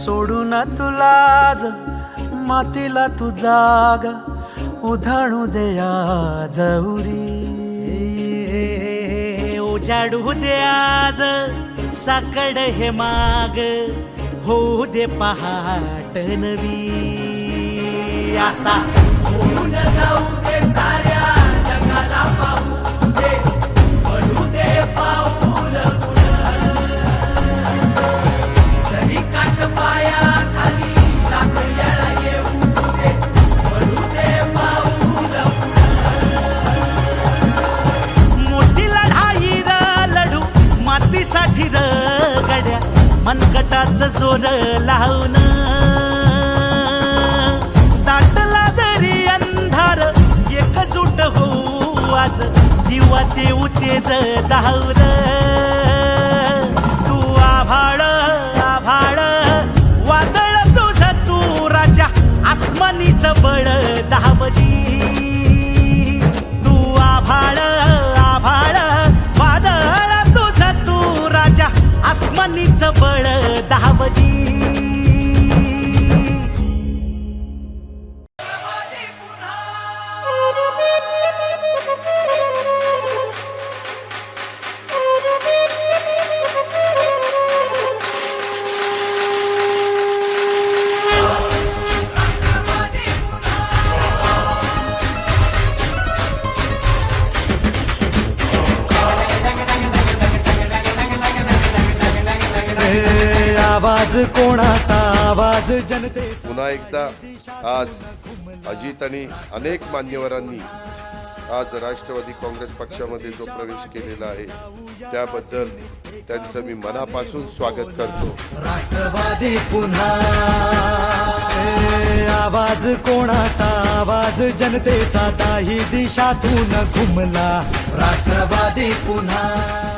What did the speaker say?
सोडू ना तुलाज मातीला तू जाग उधाणू देया जौरी उजाडू द्याज साकड हे माग होऊ दे पहाट नवी. आता मनगटाच जोर लावून दाटला जरी अंधार एकजूट होऊ आज. दिवा देऊ तेज धावलं आसमानीच बळ दहावजी. आवाज कोणाचा आवाज? जनतेचा पुन्हा एकदा आज अजित आणि अनेक मान्यवरांनी आज राष्ट्रवादी काँग्रेस पक्षामध्ये जो प्रवेश केलेला आहे त्याबद्दल त्यांचं मी मनापासून स्वागत करतो. राष्ट्रवादी पुन्हा. आवाज कोणाचा आवाज? जनतेचा दाही दिशातून घुमला. राष्ट्रवादी पुन्हा.